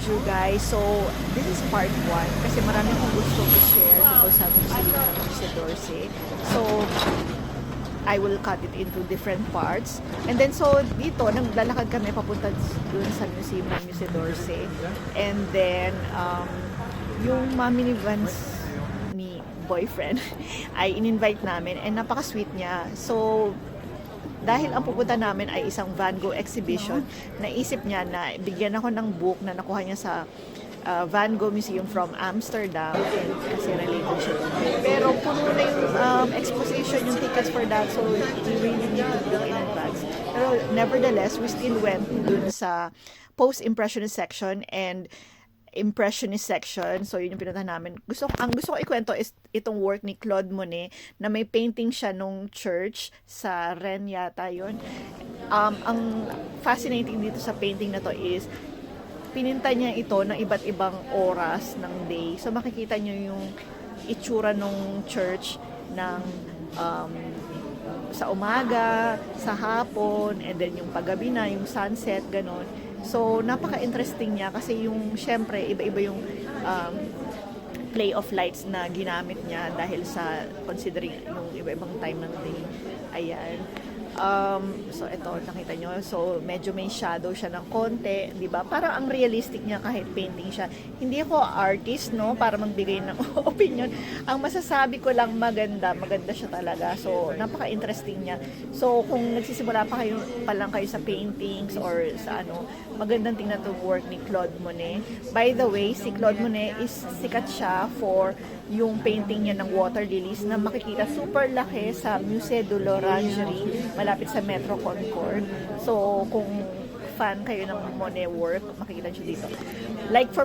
exposure guys. So, this is part 1 kasi marami akong gusto to share tungkol sa museum ng Jose Dorsey. So, I will cut it into different parts. And then, so, dito, naglalakad kami papunta dun sa museum ng Jose Dorsey. And then, um, yung mami ni Vance ni boyfriend ay in-invite namin and napaka-sweet niya. So, dahil ang pupunta namin ay isang Van Gogh exhibition, naisip niya na bigyan ako ng book na nakuha niya sa uh, Van Gogh Museum from Amsterdam and kasi related siya. Pero puno na yung um, exposition, yung tickets for that, so we really need to book in advance. Pero nevertheless, we still went dun sa post-impressionist section and impressionist section. So, yun yung pinunta namin. Gusto, ang gusto ko ikwento is itong work ni Claude Monet na may painting siya nung church sa Ren yata yun. Um, ang fascinating dito sa painting na to is pininta niya ito ng iba't ibang oras ng day. So, makikita niyo yung itsura nung church ng um, sa umaga, sa hapon, and then yung paggabi na, yung sunset, ganon. So, napaka-interesting niya kasi yung, syempre, iba-iba yung um, play of lights na ginamit niya dahil sa considering yung iba-ibang time ng day. Ayan. Um, so, ito, nakita nyo. So, medyo may shadow siya ng konti, di ba? Parang ang realistic niya kahit painting siya. Hindi ako artist, no? Para magbigay ng opinion. Ang masasabi ko lang maganda, maganda siya talaga. So, napaka-interesting niya. So, kung nagsisimula pa kayo pa lang kayo sa paintings or sa ano, magandang tingnan itong work ni Claude Monet. By the way, si Claude Monet is sikat siya for yung painting niya ng water lilies na makikita super laki sa Musée de l'Orangerie malapit sa Metro Concord. So, kung fan kayo ng Monet work, makikita nyo dito. Like for